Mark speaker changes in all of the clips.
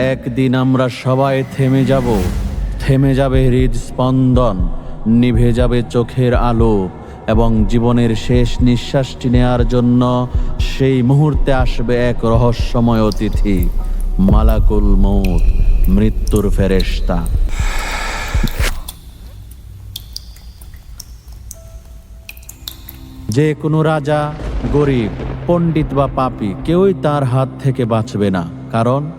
Speaker 1: একদিন আমরা সবাই থেমে যাব। থেমে যাবে হৃদস্পন্দন নিভে যাবে চোখের আলো এবং জীবনের শেষ নিঃশ্বাসটি নেয়ার জন্য সেই মুহূর্তে আসবে এক রহস্যময় অতিথি, মালাকুল মৌত মৃত্যুর ফেরেশতা। যে কোনো রাজা, গরিব, পণ্ডিত বা পাপী কেউই তার হাত থেকে বাঁচবে না। কারণ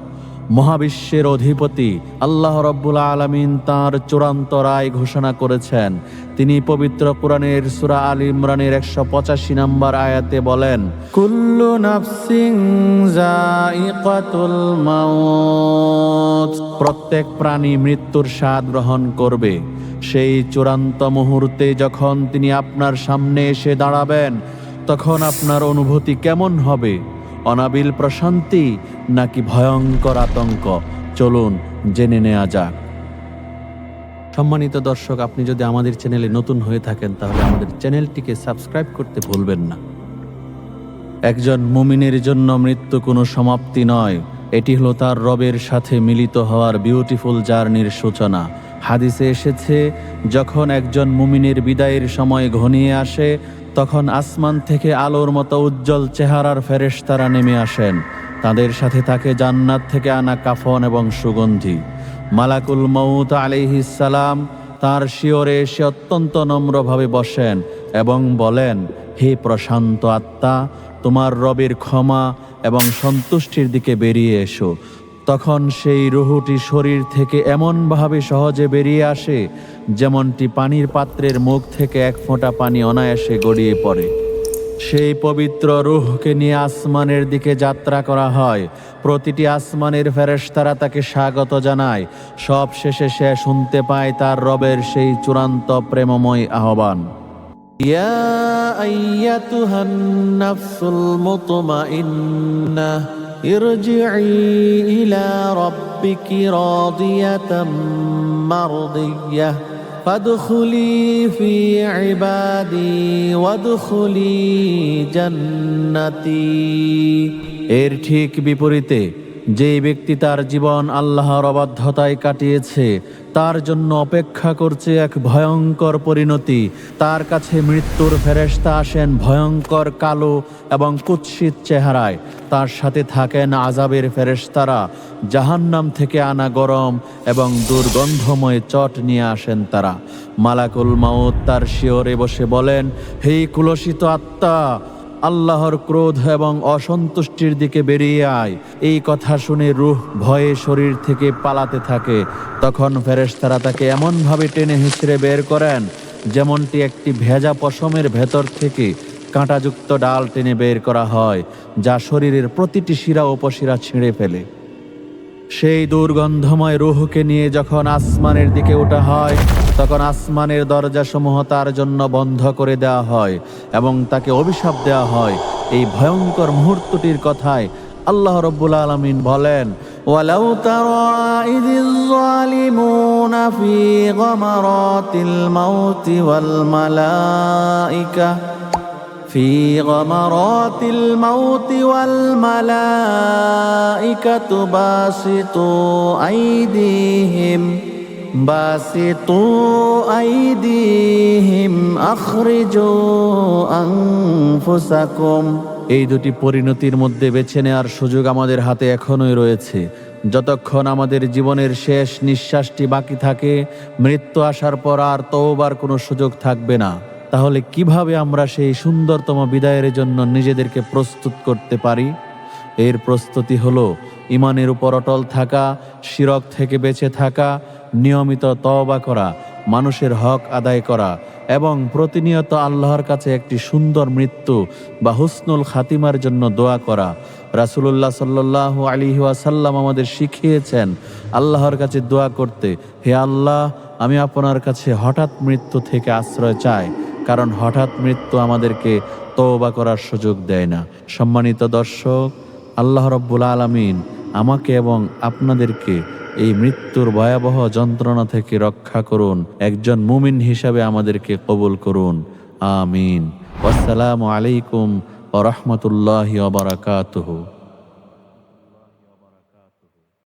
Speaker 1: মহাবিশ্বের অধিপতি আল্লাহ রব্বুল আলমিন তার চূড়ান্ত রায় ঘোষণা করেছেন। তিনি পবিত্র কোরআনের সুরা আল ইমরানের একশো পঁচাশি নম্বর আয়াতে বলেন কুল্লু নাফসিং প্রত্যেক প্রাণী মৃত্যুর স্বাদ গ্রহণ করবে। সেই চূড়ান্ত মুহূর্তে যখন তিনি আপনার সামনে এসে দাঁড়াবেন তখন আপনার অনুভূতি কেমন হবে? অনাবিল প্রশান্তি নাকি ভয়ঙ্কর আতঙ্ক? চলুন জেনে নেওয়া যাক। সম্মানিত দর্শক, আপনি যদি আমাদের চ্যানেলে নতুন হয়ে থাকেন, তাহলে আমাদের চ্যানেলটিকে সাবস্ক্রাইব করতে ভুলবেন না। একজন মুমিনের জন্য মৃত্যু কোনো সমাপ্তি নয়। এটি হলো তার রবের সাথে মিলিত হওয়ার বিউটিফুল জার্নির সূচনা। হাদিসে এসেছে, যখন একজন মুমিনের বিদায়ের সময় ঘনিয়ে আসে তখন আসমান থেকে আলোর মতো উজ্জ্বল চেহারার ফেরেশতারা নেমে আসেন। তাদের সাথে থাকে জান্নাত থেকে আনা কাফন এবং সুগন্ধি। মালাকুল মৌত আলিহিসাল্লাম তার শিওরে এসে অত্যন্ত নম্রভাবে বসেন এবং বলেন, হে প্রশান্ত আত্মা, তোমার রবের ক্ষমা এবং সন্তুষ্টির দিকে বেরিয়ে এসো। তখন সেই রুহুটি শরীর থেকে এমনভাবে সহজে বেরিয়ে আসে, যেমনটি পানির পাত্রের মুখ থেকে এক ফোঁটা পানি অনায়াসে গড়িয়ে পড়ে। সেই পবিত্র রুহকে নিয়ে আসমানের দিকে যাত্রা করা হয়। প্রতিটি আসমানের ফেরেশতারা তাকে স্বাগত জানায়। সব শেষে সে শুনতে পায় তার রবের সেই চূড়ান্ত প্রেমময় আহ্বান। ইয়া আইয়াতুহান নাফসুল মুতমাইন্নাহ। ارجعي إلى ربك راضية مرضية فادخلي في عبادي وادخلي جنتي এর ঠিক বিপরীতে যে ব্যক্তি তার জীবন আল্লাহর অবাধ্যতায় কাটিয়েছে, তার জন্য অপেক্ষা করছে এক ভয়ঙ্কর পরিণতি। তার কাছে মৃত্যুর ফেরেশতা আসেন ভয়ঙ্কর কালো এবং কুৎসিত চেহারায়। তার সাথে থাকেন আজাবের ফেরেশতারা। জাহান্নাম থেকে আনা গরম এবং দুর্গন্ধময় চট নিয়ে আসেন তারা। মালাকুল মাউত তার শিওরে বসে বলেন, হে কুলসিত আত্মা আল্লাহর ক্রোধ এবং অসন্তুষ্টির দিকে বেরিয়ে আয়। এই কথা শুনে রুহ ভয়ে শরীর থেকে পালাতে থাকে। তখন ফেরেশতারা তাকে এমনভাবে টেনে হিঁচড়ে বের করেন, যেমনটি একটি ভেজা পশমের ভেতর থেকে কাঁটাযুক্ত ডাল টেনে বের করা হয়, যা শরীরের প্রতিটি শিরা উপশিরা ছিঁড়ে ফেলে। সেই দুর্গন্ধময় রুহকে নিয়ে যখন আসমানের দিকে ওঠা হয় তখন আসমানের দরজাসমূহ তার জন্য বন্ধ করে দেওয়া হয় এবং তাকে অভিশাপ দেওয়া হয় এই ভয়ঙ্কর মুহূর্তটির কথায় আল্লাহ রব্বুল আলমিন বলেন ولو ترى إذ الظالمون في غمرات الموت والملائكة في غمرات الموت والملائكة লাইকা তো বাসে তো আই দিহিম বাসে তো আই এই দুটি পরিণতির মধ্যে বেছে নেওয়ার সুযোগ আমাদের হাতে এখনোই রয়েছে। যতক্ষণ আমাদের জীবনের শেষ নিঃশ্বাসটি বাকি থাকে, মৃত্যু আসার পর আর তোবার কোনো সুযোগ থাকবে না। তাহলে কীভাবে আমরা সেই সুন্দরতম বিদায়ের জন্য নিজেদেরকে প্রস্তুত করতে পারি? এর প্রস্তুতি হল ইমানের উপর অটল থাকা, শিরক থেকে বেঁচে থাকা, নিয়মিত তওবা করা, মানুষের হক আদায় করা এবং প্রতিনিয়ত আল্লাহর কাছে একটি সুন্দর মৃত্যু বা হুসনুল খাতিমার জন্য দোয়া করা। রাসুলুল্লাহ সাল্লাহ আলী ওয়াসাল্লাম আমাদের শিখিয়েছেন, আল্লাহর কাছে দোয়া করতে, হে আল্লাহ, আমি আপনার কাছে হঠাৎ মৃত্যু থেকে আশ্রয় চাই, কারণ হঠাৎ মৃত্যু আমাদেরকে তওবা করার সুযোগ দেয় না। সম্মানিত দর্শক আল্লাহ রব্বুল আলমিন আমাকে এবং আপনাদেরকে এই মৃত্যুর ভয়াবহ যন্ত্রণা থেকে রক্ষা করুন, একজন মুমিন হিসাবে আমাদেরকে কবুল করুন। আমিন। আসসালামু আলাইকুম ও রহমতুল্লাহ বারাকাতুহু।